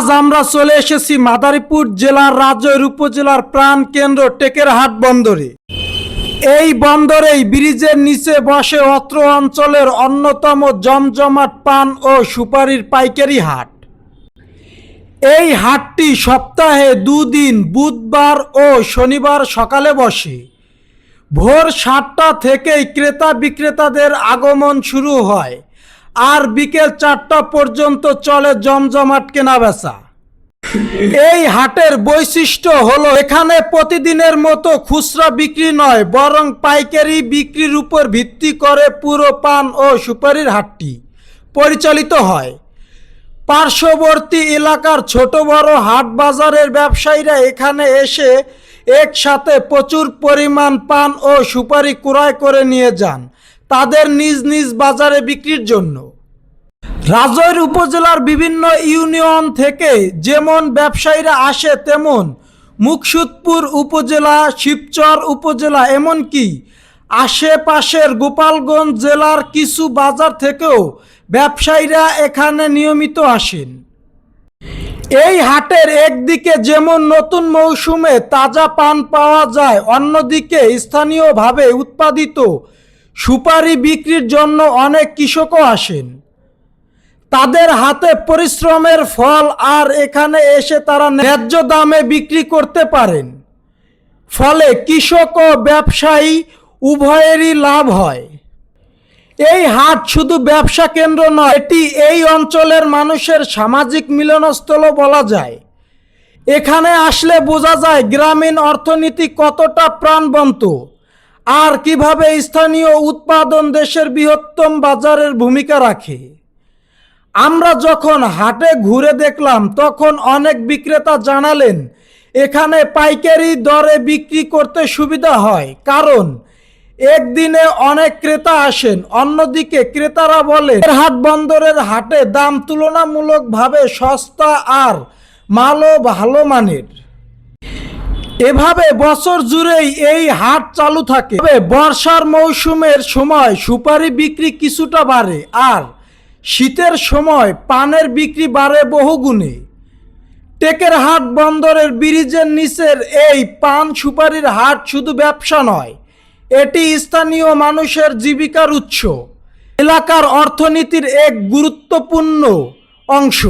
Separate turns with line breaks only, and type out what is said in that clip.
আজ আমরা চলে এসেছি মাদারীপুর জেলার রাজৈর উপজেলার প্রাণ কেন্দ্র টেকেরহাট বন্দরে। এই বন্দরেই ব্রিজের নিচে বসে অত্র অঞ্চলের অন্যতম জমজমাট পান ও সুপারির পাইকারি হাট। এই হাটটি সপ্তাহে দুদিন, বুধবার ও শনিবার সকালে বসে। ভোর সাতটা থেকেই ক্রেতা বিক্রেতাদের আগমন শুরু হয়। আর বিকেল চারটা পর্যন্ত চলে জমজমাট কেনাবেচা। এই হাটের বৈশিষ্ট্য হলো এখানে প্রতিদিনের মতো খুচরা বিক্রি নয়, বরং পাইকারি বিক্রির উপর ভিত্তি করে পুরো পান ও সুপারির হাটটি পরিচালিত হয়। পার্শ্ববর্তী এলাকার ছোট বড় হাট বাজারের ব্যবসায়ীরা এখানে এসে একসাথে প্রচুর পরিমাণ পান ও সুপারি ক্রয় করে নিয়ে যান। তাদের নিজ নিজ বাজারে বিক্রির জন্য। রাজৈর উপজেলার বিভিন্ন ইউনিয়ন থেকে যেমন ব্যবসায়ীরা আসে তেমন মুকসুদপুর উপজেলা, শিবচর উপজেলা এমনকি আশেপাশের গোপালগঞ্জ জেলার কিছু বাজার থেকেও ব্যবসায়ীরা এখানে নিয়মিত আসেন। এই হাটের একদিকে যেমন নতুন মৌসুমে তাজা পান পাওয়া যায়, অন্যদিকে স্থানীয়ভাবে উৎপাদিত সুপারি বিক্রির জন্য অনেক কৃষকও আসেন। তাদের হাতে পরিশ্রমের ফল আর এখানে এসে তারা ন্যায্য দামে বিক্রি করতে পারেন। ফলে কৃষক ও ব্যবসায়ী উভয়েরই লাভ হয়। এই হাট শুধু ব্যবসা কেন্দ্র নয়, এটি এই অঞ্চলের মানুষের সামাজিক মিলনস্থলও বলা যায়। এখানে আসলে বোঝা যায় গ্রামীণ অর্থনীতি কতটা প্রাণবন্ত। আর কীভাবে স্থানীয় উৎপাদন দেশের বৃহত্তম বাজারের ভূমিকা রাখে? আমরা যখন হাটে ঘুরে দেখলাম, তখন অনেক বিক্রেতা জানালেন, এখানে পাইকারি দরে বিক্রি করতে সুবিধা হয়। কারণ, একদিনে অনেক ক্রেতা আসেন, অন্যদিকে ক্রেতারা বলে হাট বন্দরের হাটে দাম তুলনামূলকভাবে সস্তা আর মালও ভালো মানের। এভাবে বছর জুড়েই এই হাট চালু থাকে। তবে বর্ষার মৌসুমের সময় সুপারি বিক্রি কিছুটা বাড়ে আর শীতের সময় পানের বিক্রি বাড়ে বহুগুণে। টেকের হাট বন্দরের ব্রিজের নিচের এই পান সুপারির হাট শুধু ব্যবসা নয়, এটি স্থানীয় মানুষের জীবিকার উৎস। এলাকার অর্থনীতির এক গুরুত্বপূর্ণ অংশ।